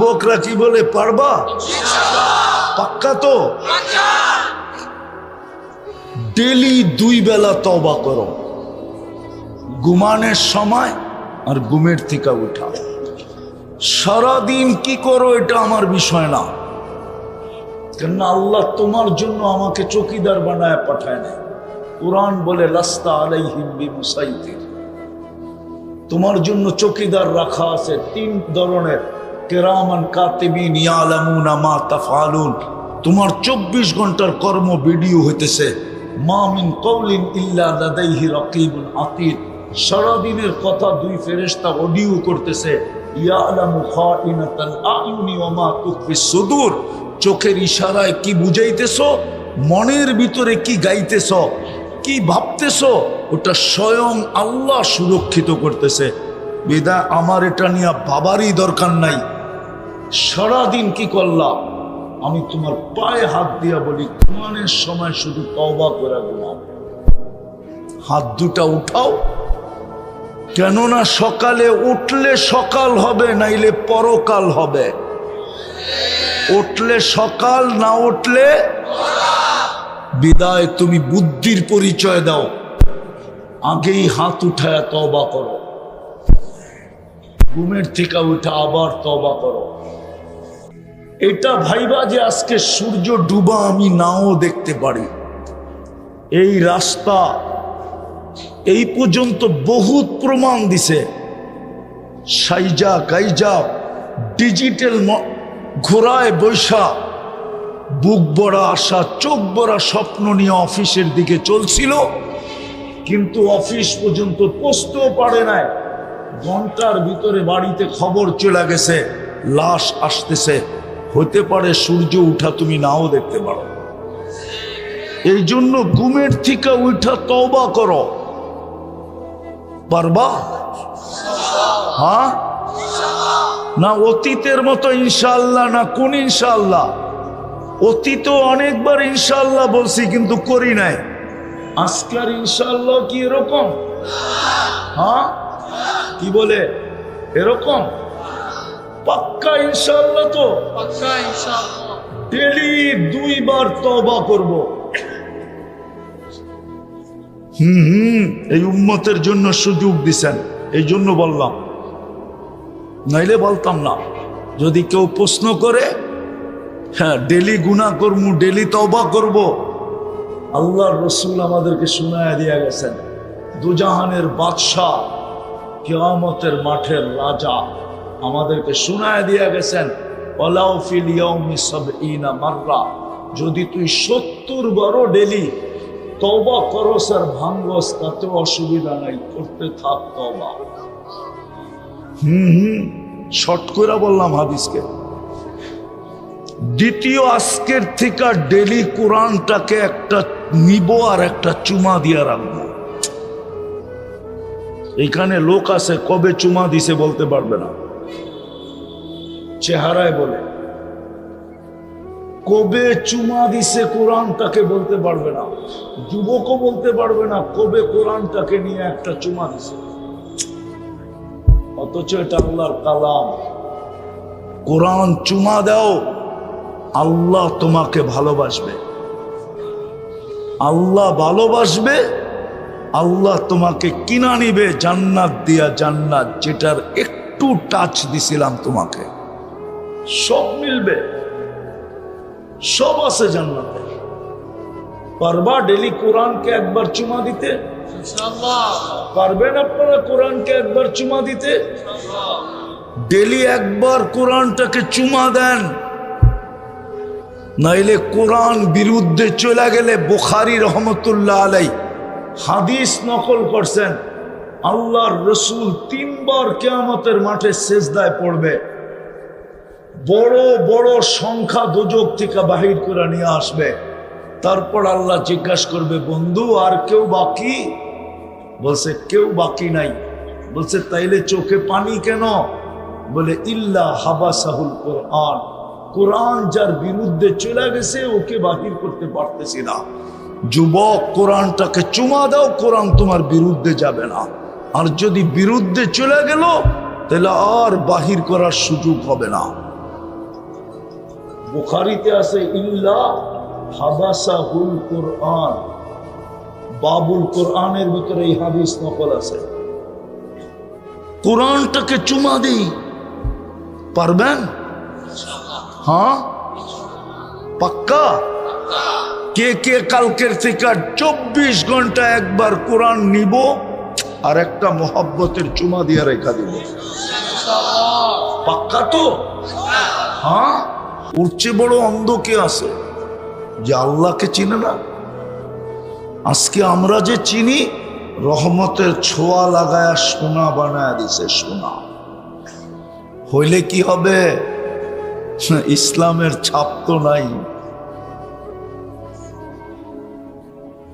যুবকরা কি বলে পারবা? পাক্কা তো? ডেলি দুই বেলা তবা করো। ঘুমানের সময় আর ঘুমের থেকে উঠা। সারাদিন কি করো এটা আমার বিষয় না। কেননা আল্লাহ তোমার জন্য আমাকে চকিদার বানায় পাঠায় না কোরআন বলে, লাস্তা আলাইহিম বিমুসাইতির। তোমার জন্য চকিদার রাখা আছে তিন ধরনের। কেরামান কাতিবিন ইয়ালামুনা মা তাফআলুন। তোমার চব্বিশ ঘণ্টার কর্ম ভিডিও হইতেছে। মা মিন কওলিন ইল্লা লাদাইহি রাকিবুন আতীদ সারাদিনের কথা দুই ফেরেশতা অডিও করতেছে। চোখের ইশারায় কি বুঝাইতেছো? মনের ভিতরে কি গাইতেছ? কি ভাবতেছ? ওটা স্বয়ং আল্লাহ সুরক্ষিত করতেছে। বেদা, আমার এটা নিয়ে বাবারই দরকার নাই। সারাদিন কি করলাম? আমি তোমার পায়ে হাত দিয়া বলি, ঘুমানের সময় শুধু তওবা করে ঘুমাও। হাত দুটা উঠাও। কেননা সকালে উঠলে সকাল হবে, নাইলে পরকাল হবে। উঠলে সকাল, না উঠলে বিদায় তুমি বুদ্ধির পরিচয় দাও। আগেই হাত উঠায় তবা করো। ঘুমের থেকে উঠে আবার তবা করো। এটা ভাইবা যে আজকে সূর্য ডুবা আমি নাও দেখতে পারি। এই রাস্তা এই পর্যন্ত বহুত প্রমাণ দিছে। সাইজা গাইজা ডিজিটাল ঘোড়ায় বৈশা, বুক বড়া আশা, চোখ বড়া স্বপ্ন নিয়ে অফিসের দিকে চলছিল। কিন্তু অফিস পর্যন্ত পৌঁছতেও পারে নাই। ঘণ্টার ভিতরে বাড়িতে খবর চলে গেছে, লাশ আসতেছে। হতে পারে সূর্য উঠা তুমি নাও দেখতে পারো। এই জন্য ঘুমের থেকে উঠা তওবা করো। পারবা? হ্যাঁ? না অতীতের মতো ইনশাল্লাহ না কোন ইনশাল্লাহ অতীত অনেকবার ইনশাল্লাহ বলছি, কিন্তু করি নাই। আজকের ইনশাল্লাহ কি এরকম? হ্যাঁ? কি বলে? এরকম? পাক্কা ইনশাল্লাহ তো। পাক্কা ইনশাআল্লাহ। ডেলি দুইবার তবা করব। হুম হুম এই উম্মতের জন্য সুযোগ দিছেন এই জন্য বললাম। নাইলে বলতাম না। যদি কেউ প্রশ্ন করে হ্যাঁ ডেলি গুণা করব ডেলি তবা করব। আল্লাহ রসুল আমাদেরকে শুনায় দিয়া গেছেন দুজাহানের বাদশাহ কেয়ামতের মাঠের রাজা। আমাদেরকে শুনায় দিয়া গেছেন যদি তুই সত্তর বারো ডেলি তবা করস আর ভাঙ্গস, তাতে অসুবিধা নাই, করতে থাক তবা হুম হুম, শর্ট করে বললাম হাদিসকে। দ্বিতীয় আজকের থেকে ডেলি কোরআনটাকে একটা নিব আর একটা চুমা দিয়ে রাখব। এখানে লোক আছে, কবে চুমা দিছে বলতে পারবে না। চেহারায় বলে, কবে চুমা দিছে কোরআন তাকে বলতে পারবে না, যুবকও বলতে পারবে না, কবে কোরআনটাকে নিয়ে একটা চুমা দিছে? অথচ এটা আল্লাহর কালাম। কোরআন চুমা দাও, আল্লাহ তোমাকে ভালোবাসবে। আল্লাহ ভালোবাসবে, আল্লাহ তোমাকে কিনা নিবে জান্নাত দিয়া জান্নাত, যেটার একটু টাচ দিছিলাম তোমাকে। সব মিলবে। সব আছে জান্নাতে। পারবা ডেলি কোরআনকে একবার চুমা দিতে? পারবেন আপনারা কোরআনকে একবার চুমা দিতে? ডেলি একবার কোরআনটাকে চুমা দেন। নাইলে কোরআন বিরুদ্ধে চলে গেলে বুখারি রহমতুল্লাহ আলাই হাদিস নকল করছেন। আল্লাহর রসুল তিনবার কেয়ামতের মাঠে সেজদায় পড়বে। বড় বড় সংখ্যা দুযোগ থেকে বাহির করে নিয়ে আসবে। তারপর আল্লাহ জিজ্ঞাসা করবে, বন্ধু, আর কেউ বাকি? বলছে, কেউ বাকি নাই। বলছে, তাইলে চোখে পানি কেন? বলে, ইল্লা হাবা সাহুল কোরআন। কোরআন যার বিরুদ্ধে চলে গেছে, ওকে বাহির করতে পারতেছি না। যুবক, কোরআনটাকে চুমা দাও, কোরআন তোমার বিরুদ্ধে যাবে না। আর যদি বিরুদ্ধে চলে গেল তাহলে আর বাহির করার সুযোগ হবে না। বুখারিতে আছে, ইল্লা হাবাসা হুল কোরআন। বাবুল কোরআনের ভিতরে এই হাদিস নকল আছে। কোরআনটাকে চুমা দিই। পারবেন? হ্যাঁ? পাক্কা? কে কে কালকের থেকে চব্বিশ ঘণ্টা একবার কোরআন নিব আর একটা মোহাব্বতের চুমা দিয়ে রেখা দিব। পাক্কা তো? হ্যাঁ? ওর চেয়ে বড় অন্ধ কে আছে? যে আল্লাহকে চিনে না? আজকে আমরা যে চিনি, রহমতের ছোঁয়া লাগায় সোনা বানায় দিছে, সোনা। হইলে কি হবে? ইসলামের ছাপ তো নাই।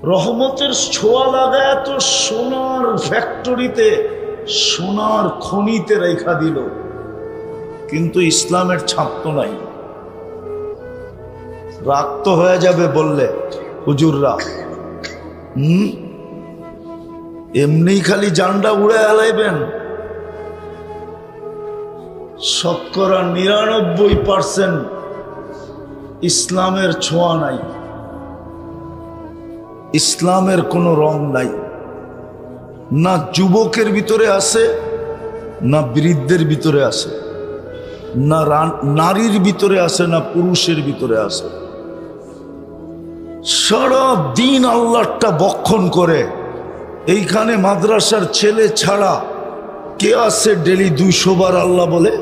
রহমতের ছোঁয়া লাগায় তো সোনার ফ্যাক্টরিতে, সোনার খনিতে রেখা দিল। কিন্তু ইসলামের ছাপ তো নাই। রাগ তো হয়ে যাবে বললে, হুজুররা, হুম? এমনি খালি জান্ডা উড়ে এলাইবেন শতকরা নিরানব্বই পার্সেন্ট ইসলামের ছোঁয়া নাই। ইসলামের কোনো রং নাই। না যুবকের ভিতরে আছে, না বৃদ্ধের ভিতরে আছে, না নারীর ভিতরে আছে, না পুরুষের ভিতরে আছে। সারা দিন আল্লাহটা বক্ষণ করে। এইখানে মাদ্রাসার ছেলে ছাড়া কে আছে ডেলি দুইশো বার আল্লাহ বলে?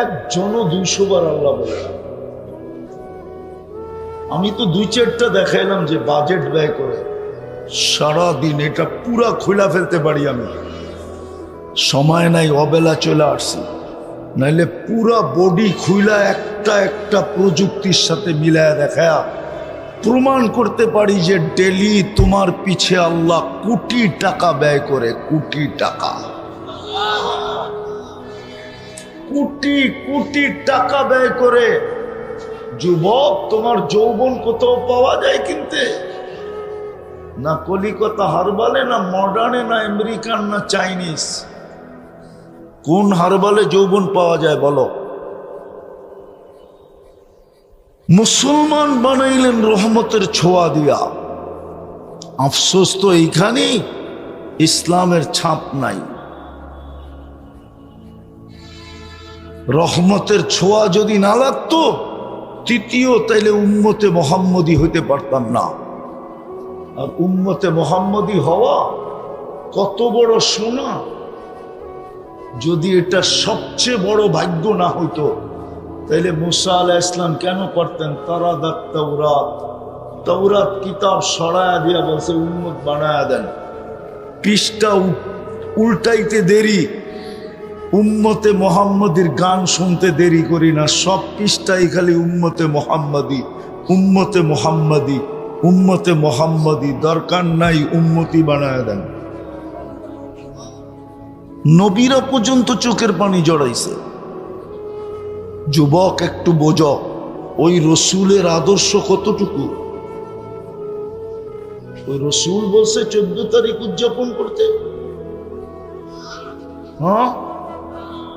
একজনও দুইশো বার আল্লাহ বলে আমি তো দুই চারটা দেখাইলাম যে বাজেট ব্যয় করে। সারা দিন এটা পুরা খোলা ফেলতে পারি আমি। সময় নাই, অবেলা চলে আসছি। নাইলে পুরা বডি খুইলা একটা একটা প্রযুক্তির সাথে মিলায় দেখায়া প্রমাণ করতে পারি যে ডেলি তোমার পিছে আল্লাহ কোটি টাকা ব্যয় করে, কোটি টাকা। কোটি কোটি টাকা ব্যয় করে। যুবক, তোমার যৌবন কোথাও পাওয়া যায় কিনতে? না কলিকতা হারবালে, না মডার্নে, না আমেরিকান, না চাইনিজ। কোন হারবালে যৌবন পাওয়া যায় বলো? মুসলমান বানাইলেন রহমতের ছোঁয়া দিয়া। আফসোস তো এইখানেই, ইসলামের ছাপ নাই। রহমতের ছোঁয়া যদি না লাগতো, তৃতীয় তাইলে উম্মতে মোহাম্মদী হইতে পারতাম না। আর উম্মতে মোহাম্মদী হওয়া কত বড় সোনা। যদি এটা সবচেয়ে বড় ভাগ্য না হইতো, তাইলে মুসা আলাহ ইসলাম কেন করতেন? তারা দাক তৌরাত কিতাব সরায়া দিয়া বলছে উন্মত বানায়া দেন। পৃষ্ঠা উল্টাইতে দেরি, উম্মতে মোহাম্মদীর গান শুনতে দেরি করি না, সব পৃষ্ঠাই খালি উম্মতে মোহাম্মদী উম্মতে মোহাম্মদী উম্মতে মোহাম্মদী, দরকার নাই উম্মতি বানায় দেন। নবীরা পর্যন্ত চোখের পানি জড়াইছে। যুবক, একটু বোঝ, ওই রসুলের আদর্শ কতটুকু? ওই রসুল বলছে, চোদ্দ তারিখ উদযাপন করতে। হ্যাঁ?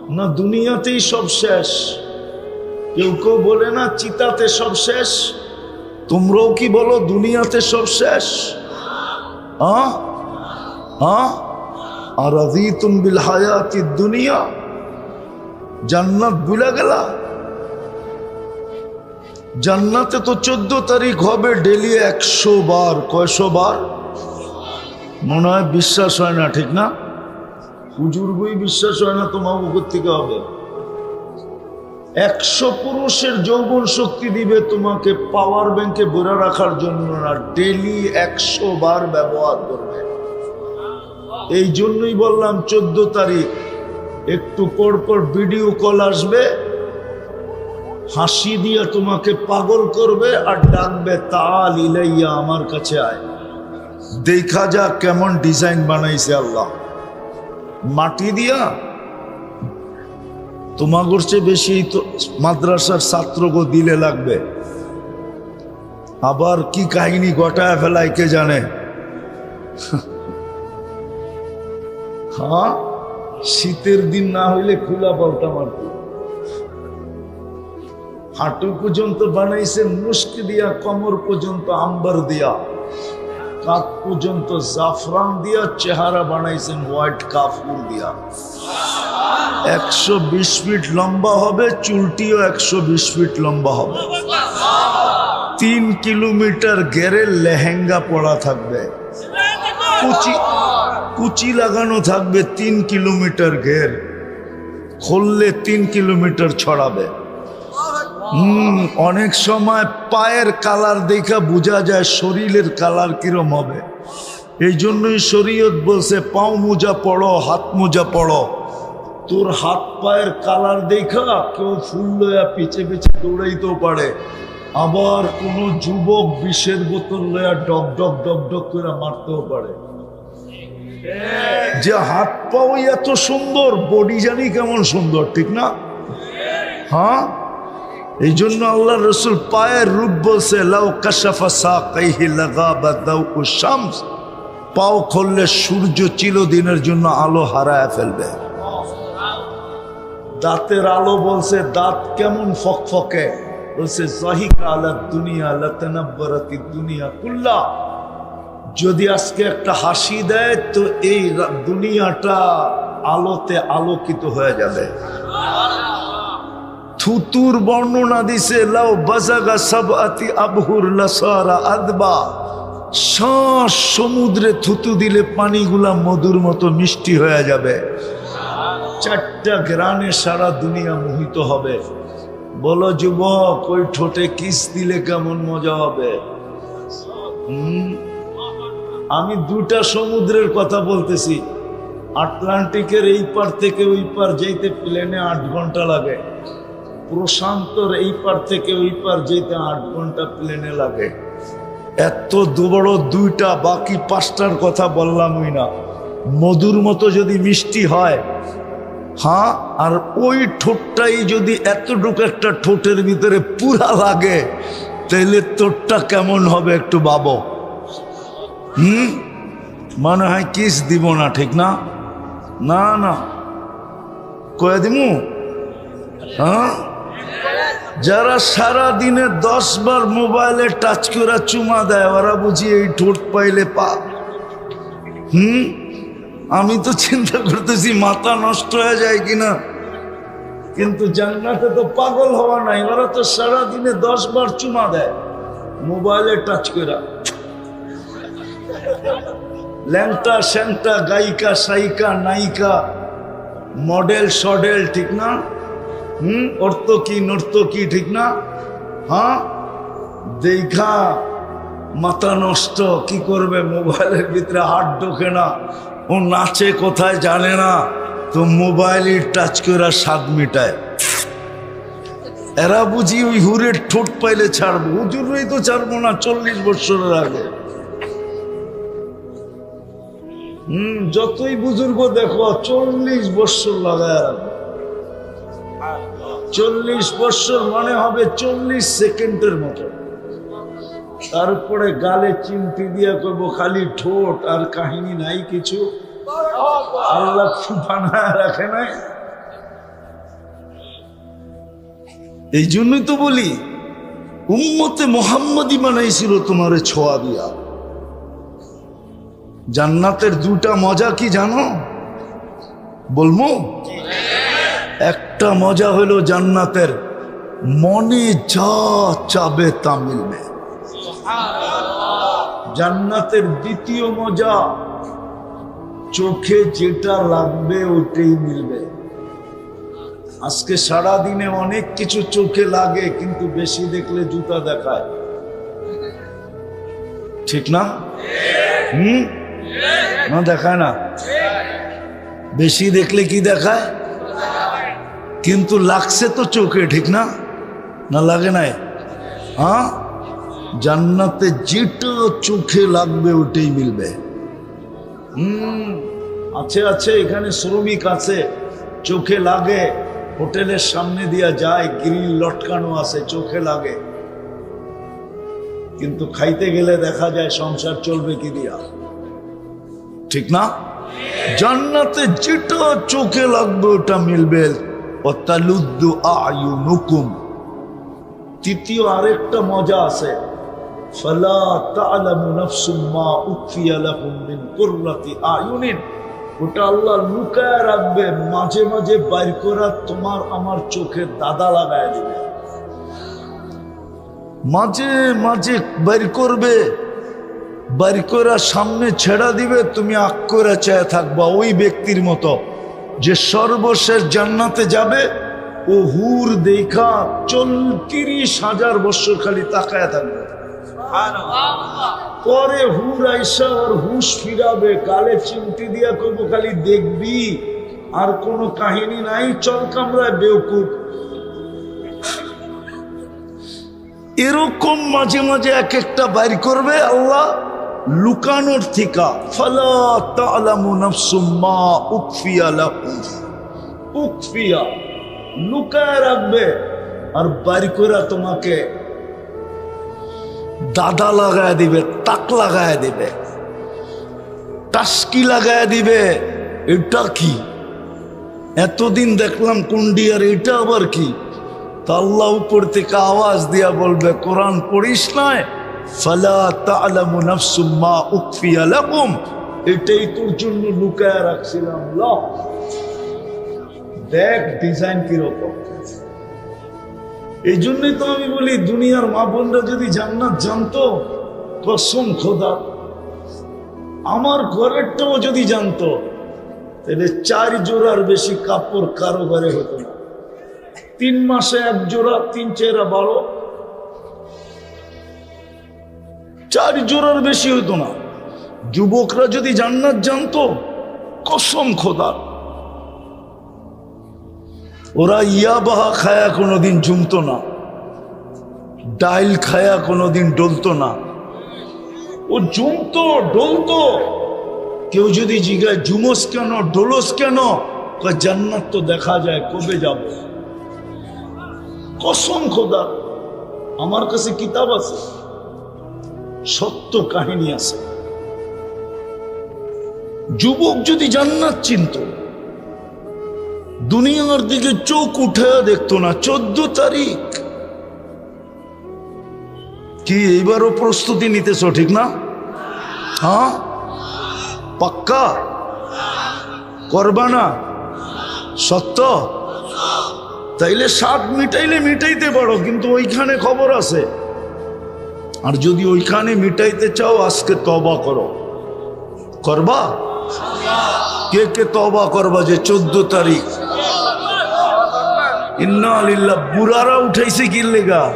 না, দুনিয়াতেই সব শেষ। কেউ কেউ বলে না, চিতাতে সব শেষ। তোমরাও কি বলো, দুনিয়াতে সব শেষ? হ্যাঁ? হ্যাঁ? বিল হায়াতি দুনিয়া। জান্নাত গেলা? জান্নাতে তো চোদ্দ তারিখ হবে, ডেলি একশো বার, কয়শো বার? মনে হয় বিশ্বাস হয় না, ঠিক না? হুজুর বই বিশ্বাস হয় না তোমার উপর থেকে হবে? একশো পুরুষের যৌবন শক্তি দিবে তোমাকে পাওয়ার ব্যাংকে ভরে রাখার জন্য না, ডেলি একশো বার ব্যবহার করবে। এই জন্যই বললাম চোদ্দ তারিখ। একটু পর পর ভিডিও কল আসবে, হাসি দিয়ে তোমাকে পাগল করবে আর ডাকবে তাল ইলাইয়া আমার কাছে আয়। দেখা যা কেমন ডিজাইন বানাইছে আল্লাহ। মাটি দিয়া? তোমাগর চেয়ে বেশি তো মাদ্রাসার ছাত্রকে দিলে লাগবে। আবার কি কাহিনী গটায় ফেলায় কে জানে? হ্যাঁ শীতের দিন না হইলে খোলা পাল্টা মারত হাঁটু পর্যন্ত বানাইছেন মুস্ক দিয়া, কমর পর্যন্ত আম্বার দিয়া কাপ পর্যন্ত জাফরান দিয়া, চেহারা বানাইছেন হোয়াইট কাফুর দিয়া। একশো বিশ ফিট লম্বা হবে, চুলটিও একশো বিশ ফিট লম্বা হবে। তিন কিলোমিটার গেরে লেহেঙ্গা পড়া থাকবে। কুচি কুচি লাগানো থাকবে তিন কিলোমিটার ঘের। খুললে তিন কিলোমিটার ছড়াবে। হুম, অনেক সময় পায়ের কালার দেখা বোঝা যায়, শরীরের কালার কিরম হবে। এই জন্যই শরীয়ত বলছে, পাও মোজা পড়ো, হাত মোজা পড়ো। তোর হাত পায়ের কালার দেখা কেউ ফুল লয়া পিছে পিছে দৌড়াইতেও পারে। আবার কোনো যুবক বিষের বোতল লয়া ডক ডক ডক ডক করে মারতেও পারে। যে হাত পাও এত সুন্দর বডি জানি কেমন সুন্দর, ঠিক না? হ্যাঁ? এই জন্য আল্লাহ রসুল পায়ের রূপ বলছে, লাউ কাশাফা সাকাইহি লাগাবা দাউ শামস। পাও খুললে সূর্য চিরদিনের জন্য আলো হারায় ফেলবে। দাঁতের আলো বলছে, দাঁত কেমন ফকফকে? বলছে, জাহিকা আলা দুনিয়া, লাতানাব্বারাতি দুনিয়া কুল্লা। যদি আজকে একটা হাসি দেয়, তো এই দুনিয়াটা আলোতে আলোকিত হয়ে যাবে। থুতুর বর্ণনা দিছে, লাউ বাজাগা সব আতি আবহুর লাসারা আদবা। সমুদ্রে থুতু দিলে পানিগুলা মধুর মতো মিষ্টি হয়ে যাবে। চারটা গ্রানে সারা দুনিয়া মোহিত হবে। বলো, যুবক, ওই ঠোঁটে কিস দিলে কেমন মজা হবে? হুম? আমি দুটা সমুদ্রের কথা বলতেছি। আটলান্টিকের এই পার থেকে ওই পার যেতে প্লেনে আট ঘণ্টা লাগে। প্রশান্তর এই পার থেকে ওই পার যেতে আট ঘণ্টা প্লেনে লাগে। এত বড় দুইটা, বাকি পাঁচটার কথা বললামই না। মধুর মতো যদি মিষ্টি হয় হ্যাঁ আর ওই ঠোঁটটাই যদি এতটুকু একটা ঠোঁটের ভিতরে পুরা লাগে তাহলে তোরটা কেমন হবে একটু ভাবো। হুম? মনে হয় কিস দিব না, ঠিক না? না না। কয়ে দিমু? হ্যাঁ? যারা সারা দিনে দশ বার মোবাইলে টাচ করে চুমা দেয়, ওরা বুঝি এই ঠোঁট পাইলে পা। হুম? আমি তো চিন্তা করতেছি, মাথা নষ্ট হয়ে যায় কিনা। কিন্তু জান্নাতে তো পাগল হওয়া নাই, ওরা তো সারা দিনে দশ বার চুমা দেয়, মোবাইলে টাচ করে। ল্যাংটা, স্যাংটা, গায়িকা, সাইকা, নায়িকা, মডেল, সডেল, ঠিক না? হুম? অর্থকি নর্তকি ঠিক না? হ্যাঁ? দেখা, মাথা নষ্ট, কি করবে? মোবাইলের ভিতরে হাত ঢোকে না। ও নাচে কোথায় জানে না। তো মোবাইলই টাচ করে স্বাদ মিটায়। এরা বুঝি ওই হুরের ঠোঁট পাইলে ছাড়বো। হুজুরই তো ছাড়বো না, চল্লিশ বছরের আগে। হম, যতই বুজুর্গ দেখো, চল্লিশ বৎসর লাগায় চল্লিশ বৎসর মানে হবে চল্লিশ সেকেন্ডের মতো। তারপরে গালে চিমটি দিয়া করব, খালি ঠোঁট আর কাহিনী নাই কিছু। আল্লাহ রাখে নাই। এই জন্যই তো বলি, উম্মতে মোহাম্মদী বানাইছিল তোমার ছোঁয়া দিয়া। জান্নাতের দুটা মজা কি জানো? বলব একটা মজা হলো জান্নাতের মনে যা চাবে তা মিলবে। জান্নাতের দ্বিতীয় মজা, চোখে যেটা লাগবে ওটাই মিলবে। আজকে সারা দিনে অনেক কিছু চোখে লাগে, কিন্তু বেশি দেখলে জুতা দেখায়। ঠিক না? হুম? না দেখায় না। বেশি দেখলে কি দেখায়? কিন্তু লাগছে তো চোখে, ঠিক না? না লাগে নাই? হ্যাঁ? জান্নাতে যেটা চোখে লাগবে, ওটাই মিলবে। হুম, আছে আছে, এখানে শ্রমিক আছে। চোখে লাগে, হোটেলের সামনে দিয়া যায়, গ্রিল লটকানো আছে, চোখে লাগে। কিন্তু খাইতে গেলে দেখা যায় সংসার চলবে কি দিয়া? ঠিক না? জান্নাতে যেটা চোখে লাগবে ওটা মিলবে। আয়ুনুকুম। তৃতীয় আরেকটা মজা আছে। ওটা আল্লাহ লুকায় রাখবে, মাঝে মাঝে বাইর করা তোমার আমার দাদা লাগায় মাঝে মাঝে বাইর করবে করা সামনে ছেড়া দিবে, তুমি আক করে চেয়ে থাকবা ওই ব্যক্তির মতো। যে সর্বশেষ জান্নাতে যাবে, ও হুর দেখা চল তিরিশ হাজার বছর খালি তাকায় থাকবে। পরে হুর আইসা ওর হুশ ফিরাবে কালে চিমটি দিয়া কবো খালি দেখবি, আর কোনো কাহিনী নাই, চল কামরায় বেউকুফ এরকম মাঝে মাঝে এক একটা বাইর করবে আল্লাহ লুকানোর থিকা, ফালা লুকায় রাখবে আর বাইর করে তোমাকে দাদা লাগায় দিবে, তাক লাগায় দিবে, টাস্কি লাগায় দিবে। এটা কি? এতদিন দেখলাম কুন্ডি আর এটা আবার কি? তা আল্লাহ উপর থেকে আওয়াজ দিয়া বলবে, কোরআন পড়িস নাই? এই জন্যই তো আমি বলি, দুনিয়ার মা বোনরা যদি জান্নাত জানতো, কসম খোদা। আমার ঘরেরটাও যদি জানতো, তাহলে চার জোড়ার বেশি কাপড় কারও ঘরে হতো তিন মাসে এক জোড়া, তিন চেরা বারো। চার জোড়ার বেশি হতো না। যুবকরা যদি জান্নাত জানতো, কসম খোদার ওরা ইয়া বাহা খায়া কোনোদিন জুমতো না। ডাইল খায়া কোনোদিন ডলতো না। ও জুমতো ডলতো। কেউ যদি জিজ্ঞাসা জুমস কেন, ডোলস কেন? জান্নাত তো দেখা যায়, কবে যাব? কসম খোদা। আমার কাছে কিতাব আছে। সত্য কাহিনী আছে। যুবক যদি জান্নাত চিনত, দুনিয়ার দিকে চোখ উঠে দেখতো না, চোদ্দ তারিখ। কি, এইবারও প্রস্তুতি নিতেছ ঠিক না? হ্যাঁ? পাক্কা? করবা না? সত্য? তাইলে স্বাদ মিটাইলে মিটাইতে পারো, কিন্তু ওইখানে খবর আছে। আর যদি ওইখানে মিটাইতে চাও, আজকে তবা করো। করবা? কে কে তবা করবা যে চোদ্দ তারিখ? ইন্না আলিল্লাহ বুড়ারা উঠাইছে কি লেগা?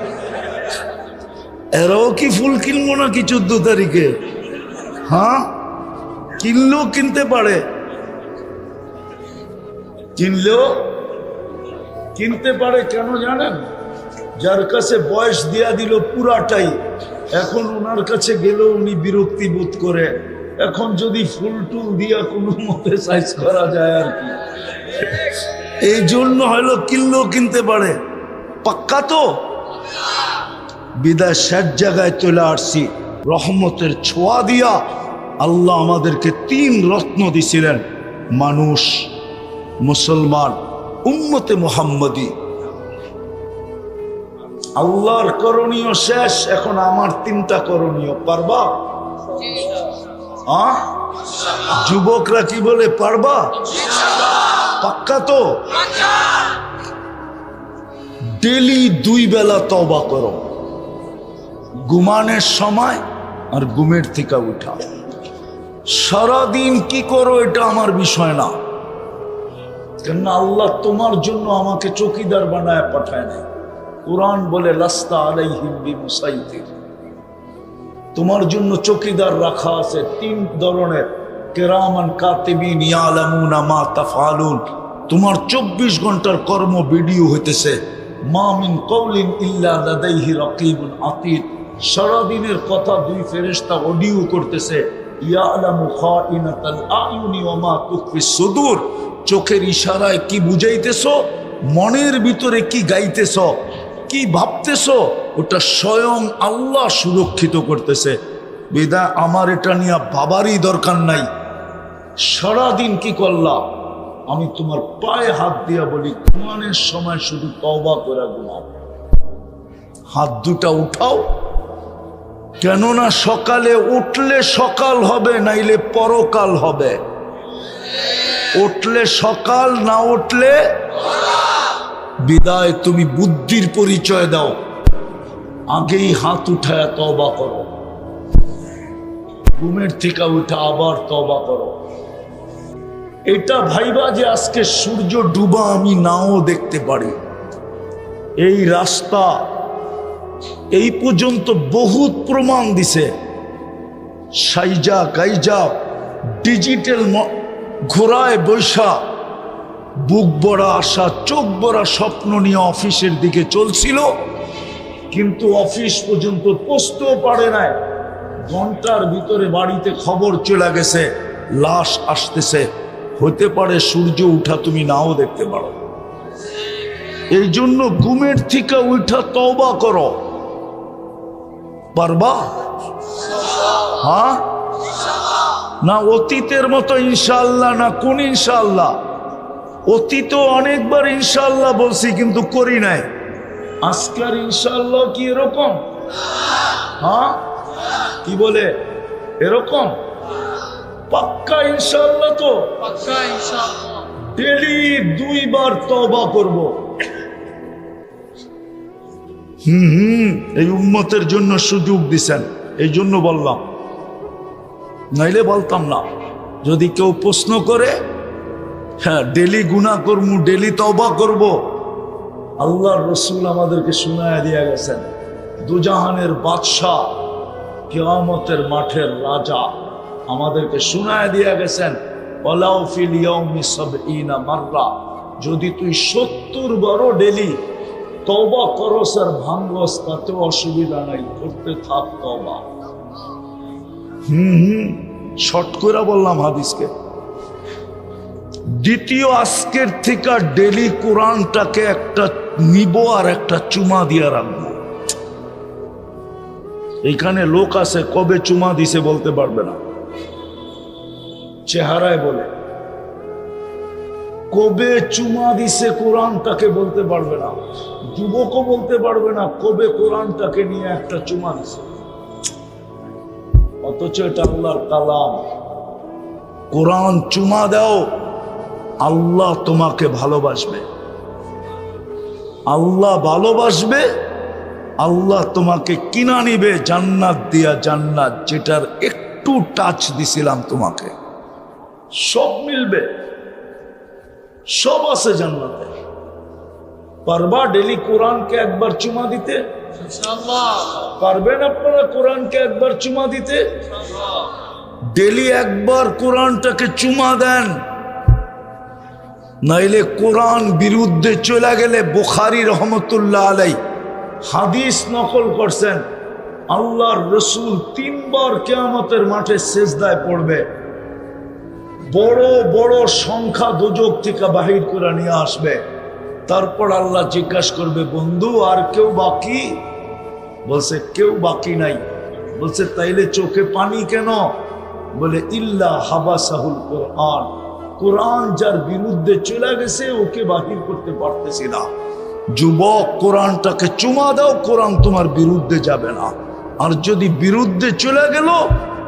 এরাও কি ফুল কিনবো নাকি চোদ্দ তারিখে? হ্যাঁ? কিনলেও কিনতে পারে। কিনলেও কিনতে পারে কেন জানেন? যার কাছে বয়স দিয়া দিল পুরাটাই। এখন ওনার কাছে গেলেও উনি বিরক্তি বোধ করে। এখন যদি ফুল টুল দিয়া কোনো মতে সাইজ করা যায় আর কি। এই জন্য হয়তো কিনলেও কিনতে পারে। পাক্কা তো? বিদায় শেষ জায়গায় চলে আসছি। রহমতের ছোঁয়া দিয়া আল্লাহ আমাদেরকে তিন রত্ন দিছিলেন। মানুষ, মুসলমান, উম্মতে মোহাম্মদী। আল্লাহর করণীয় শেষ, এখন আমার তিনটা করণীয়, পারবা? আহ? যুবকরা কি বলে, পারবা? পাক্কা তো? ডেলি দুই বেলা তবা করো। ঘুমানের সময় আর ঘুমের থেকে উঠা। সারাদিন কি করো, এটা আমার বিষয় না। কেননা আল্লাহ তোমার জন্য আমাকে চকিদার বানায় পাঠায় নাই। কোরআন বলে, লাস্তা আলাইহিম তোমার জন্য চকিদার রাখা আছে তিন ধরনের। কেরামান কাতিবিন তাফালুন তোমার চব্বিশ ঘণ্টার কর্ম ভিডিও হইতেছে। মা মিন কওলিন ইল্লা লাদাইহি সারাদিনের কথা দুই ফেরেশতা অডিও করতেছে। চোখের ইশারায় কি বুঝাইতেছো? মনের ভিতরে কি গাইতেছ? কি ভাবতেছ? ওটা স্বয়ং আল্লাহ সুরক্ষিত করতেছে। বেদা, আমার এটা নিয়ে বাবারই দরকার নাই। সারাদিন কি করলা? আমি তোমার পায়ে হাত দিয়া বলি, ঘুমানোর সময় শুধু তওবা করে ঘুমাও। হাত দুটা উঠাও। কেননা সকালে উঠলে সকাল হবে, নাইলে পরকাল হবে। উঠলে সকাল, না উঠলে বিদায় তুমি বুদ্ধির পরিচয় দাও। আগেই হাত উঠায় তবা করো। ঘুমের থেকে উঠে আবার তবা করো। এটা ভাইবা যে আজকে সূর্য ডুবা আমি নাও দেখতে পারি। এই রাস্তা এই পর্যন্ত বহুত প্রমাণ দিছে। সাইজা গাইজা ডিজিটাল ঘোড়ায় বৈশা বুক বড়া আশা, চোখ বড়া স্বপ্ন নিয়ে অফিসের দিকে চলছিল। কিন্তু অফিস পর্যন্ত পৌঁছতেও পারে নাই। ঘণ্টার ভিতরে বাড়িতে খবর চলে গেছে, লাশ আসতেছে। হতে পারে সূর্য উঠা তুমি নাও দেখতে পারো। এই জন্য ঘুমের থেকে উঠা তওবা করো। পারবা? হ্যাঁ? না, অতীতের মতো ইনশাল্লাহ না কোন ইনশাল্লাহ অতীত অনেকবার ইনশাল্লাহ বলছি কিন্তু করি নাই। আজকার ইনশাল্লাহ কি এরকম? হ্যাঁ? কি বলে? এরকম? পাক্কা ইনশাল্লাহ তো? ডেলি দুইবার তবা করব। হুম হুম এই উম্মতের জন্য সুযোগ দিছেন এই জন্য বললাম। নাইলে বলতাম না। যদি কেউ প্রশ্ন করে হ্যাঁ ডেলি গুণা করমু, ডেলি তবা করব। আল্লাহর রসুল আমাদেরকে শোনায় দিয়ে গেছেন, দুজাহানের বাদশাহ, কেয়ামতের মাঠের রাজা আমাদেরকে শোনায় দিয়ে গেছেন, ওয়ালাউ ফিল ইয়াউমি সাবঈনা মাররা যদি তুই সত্তর বারো ডেলি তবা করস আর ভাঙ্গস তাতে অসুবিধা নাই করতে থাক তবা হুম হুম, শর্ট করে বললাম হাদিসকে। দ্বিতীয় আজকের থেকে ডেলি কোরআনটাকে একটা নিব আর একটা চুমা দিয়ে রাখব। এখানে লোক আছে, কবে চুমা দিছে বলতে পারবে না। চেহারায় বলে। কবে চুমা দিছে কোরআনটাকে বলতে পারবে না। যুবকও বলতে পারবে না, কবে কোরআনটাকে নিয়ে একটা চুমা দিছে। অথচ এটা আল্লাহর কালাম। কোরআন চুমা দাও আল্লাহ তোমাকে ভালোবাসবে। আল্লাহ ভালোবাসবে আল্লাহ তোমাকে কিনা নিবে জান্নাত দিয়া জান্নাত যেটার একটু টাচ দিছিলাম তোমাকে। সব মিলবে। সব আছে জান্নাতে। পারবা ডেলি কোরআনকে একবার চুমা দিতে? পারবেন আপনারা কোরআনকে একবার চুমা দিতে? ডেলি একবার কোরআনটাকে চুমা দেন। নাইলে কোরআন বিরুদ্ধে চলে গেলে বুখারি রহমতুল্লাহ আলাই হাদিস নকল করছেন। আল্লাহর রসুল তিনবার কেয়ামতের মাঠে সেজদায় পড়বে। বড় বড় সংখ্যা দুযোগ থেকে বাহির করে নিয়ে আসবে। তারপর আল্লাহ জিজ্ঞাসা করবে, বন্ধু, আর কেউ বাকি? বলছে, কেউ বাকি নাই। বলছে, তাইলে চোখে পানি কেন? বলে, ইল্লা হাবা সাহুল কোরআন। কোরআন যার বিরুদ্ধে চলে গেছে, ওকে বাহির করতে পারতেছি না। যুবক, কোরআনটাকে চুমা দাও, কোরআন তোমার বিরুদ্ধে যাবে না। আর যদি বিরুদ্ধে চলে গেল,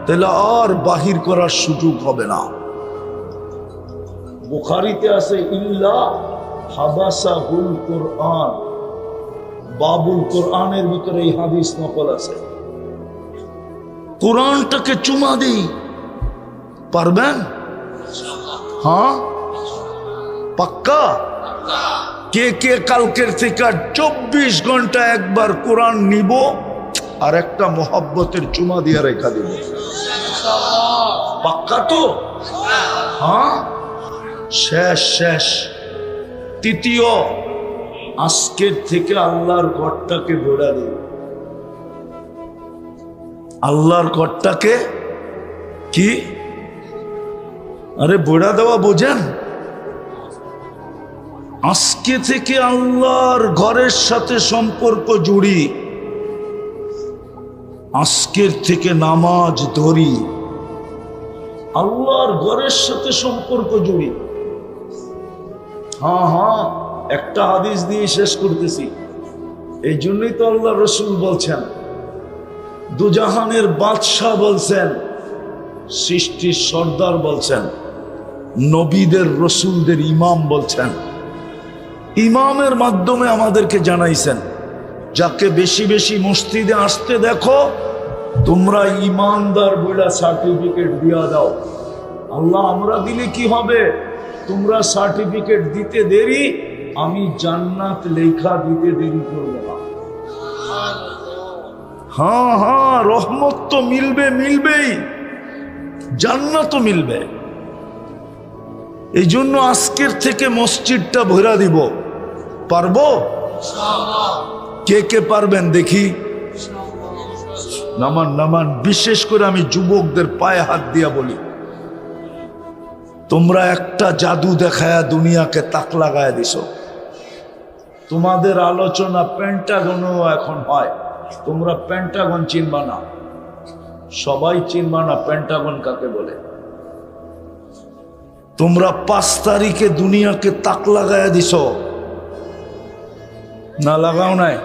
তাহলে আর বাহির করার সুযোগ হবে না। বুখারিতে আছে, ইল্লা হাবাসাহুল কোরআন। বাবুল কোরআনের ভিতরে এই হাদিস নকল আছে। কোরআনটাকে চুমা দিই। পারবেন? হ্যাঁ পাক্কা কে কে কালকের থেকে চব্বিশ ঘণ্টা একবার কোরআন নিব আর একটা মোহাব্বতের চুমা দিয়ে রেখা দিব পাক্কা তো হ্যাঁ শেষ শেষ তৃতীয় আজকের থেকে আল্লাহর ঘরটাকে বেড়া দিই আল্লাহর ঘরটাকে কি আরে বেড়া দেওয়া বোঝেন? আজকে থেকে আল্লাহর ঘরের সাথে সম্পর্ক জুড়ি। আজকের থেকে নামাজ ধরি। আল্লাহর ঘরের সাথে সম্পর্ক জুড়ি। হ্যাঁ হ্যাঁ একটা হাদিস দিয়ে শেষ করতেছি। এই জন্যই তো আল্লাহ রসুল বলছেন, দুজাহানের বাদশাহ বলছেন সৃষ্টির সর্দার বলছেন, নবীদের রসুলদের ইমাম বলছেন। ইমামের মাধ্যমে আমাদেরকে জানাইছেন, যাকে বেশি বেশি মসজিদে আসতে দেখো, তোমরা ইমানদার বইলা সার্টিফিকেট দিয়া দাও। আল্লাহ, আমরা দিলে কি হবে? তোমরা সার্টিফিকেট দিতে দেরি, আমি জান্নাত লেখা দিতে দেরি করব না। হ্যাঁ হ্যাঁ রহমত তো মিলবে, মিলবেই। জান্নাতও মিলবে। এই জন্য আজকের থেকে মসজিদটা ভরা দিব। পারব? কে কে পারবেন দেখি। নামান নামান বিশেষ করে আমি যুবকদের পায়ে হাত দিয়া বলি। তোমরা একটা জাদু দেখায়া দুনিয়াকে তাক লাগায় দিছ। তোমাদের আলোচনা প্যান্টাগনও এখন হয়। তোমরা প্যান্টাগন চিনবা না। সবাই চিনবা না পেন্টাগন কাকে বলে। তোমরা পাঁচ তারিখে দুনিয়াকে তাক লাগায় দিছ। না লাগাও নাই?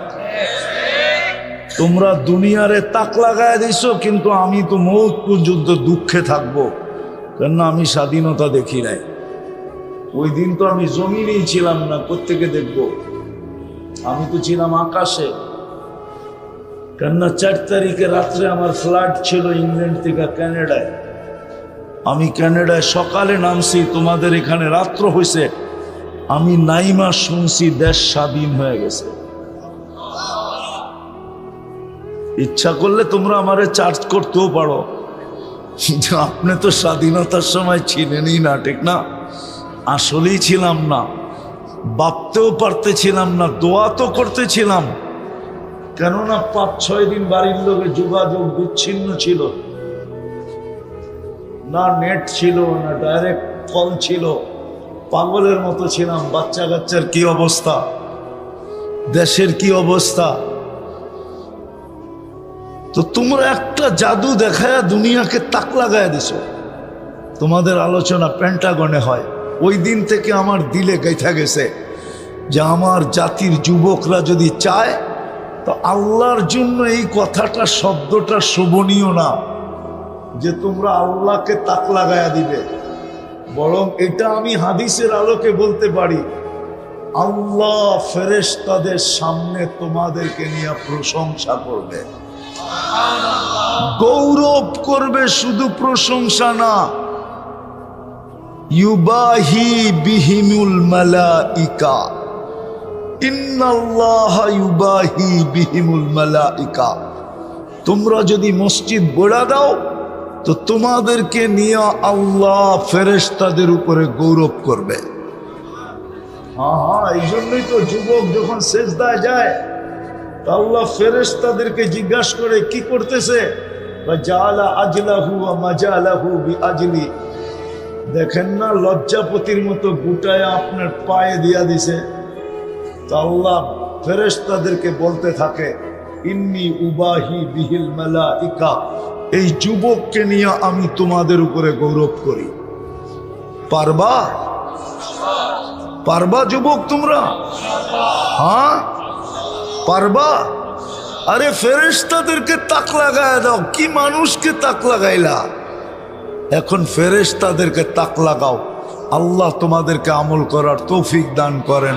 তোমরা দুনিয়ারে তাক লাগায় দিছ, কিন্তু আমি তো মৌত পর্যন্ত দুঃখে থাকব। কেননা আমি স্বাধীনতা দেখি নাই। ওই দিন তো আমি জমিনেই ছিলাম না, কোত্থেকে দেখব? আমি তো ছিলাম আকাশে। কেননা চার তারিখে রাত্রে আমার ফ্লাইট ছিল ইংল্যান্ড থেকে ক্যানাডায় আমি ক্যানাডায় সকালে নামছি, তোমাদের এখানে রাত্র হয়েছে আমি নাইমা শুনছি, দেশ স্বাধীন হয়ে গেছে। ইচ্ছা করলে তোমরা আমারে চার্জ করতেও পারো। আপনি তো স্বাধীনতার সময় ছিলেনই না, ঠিক না? আসলেই ছিলাম না। ভাবতেও পারতেছিলাম না, দোয়া তো করতেছিলাম। কেননা পাঁচ, ছয় দিন বাড়ির লোকে যোগাযোগ বিচ্ছিন্ন ছিল। না নেট ছিল, না ডাইরেক্ট কল ছিল। পাগলের মতো ছিলাম বাচ্চা কাচ্চার কি অবস্থা? দেশের কি অবস্থা? তো তোমরা একটা জাদু দেখায় দুনিয়াকে তাক লাগায় দিছ। তোমাদের আলোচনা প্যান্টাগনে হয়। ওই দিন থেকে আমার দিলে গেথা গেছে যে আমার জাতির যুবকরা যদি চায় তো আল্লাহর জন্য এই কথাটা, শব্দটা শোভনীয় না যে তোমরা আল্লাহকে তাক লাগায়া দিবে। বরং এটা আমি হাদিসের আলোকে বলতে পারি, আল্লাহ ফেরেশতাদের সামনে তোমাদেরকে নিয়ে প্রশংসা করবে। গৌরব করবে শুধু প্রশংসা না। ইউবাহি বিহিমুল বিহিমুল মালাইকা। তোমরা যদি মসজিদ গোড়া দাও, তো তোমাদেরকে নিয়ে আল্লাহ ফেরেশতাদের উপরে গৌরব করবে। হ্যাঁ হ্যাঁ এই জন্যই তো যুবক যখন শেষ শেষদায় যায়, তা আল্লাহ ফেরেশতাদেরকে জিজ্ঞাসা করে, কি করতেছে? দেখেন না, লজ্জাপতির মতো গুটায় আপনার পায়ে দিয়া দিছে। আল্লাহ ফেরেশতাদেরকে বলতে থাকে, ইন্নি উবাহি বিহিল মেলা ইকা এই যুবককে নিয়ে আমি তোমাদের উপরে গৌরব করি। পারবা? পারবা যুবক তোমরা? হ্যাঁ? পারবা? আরে ফেরেশতাদেরকে তাক লাগায় দাও, কি মানুষকে তাক লাগাইলা? এখন ফেরেশতাদেরকে তাক লাগাও, আল্লাহ তোমাদেরকে আমল করার তৌফিক দান করেন।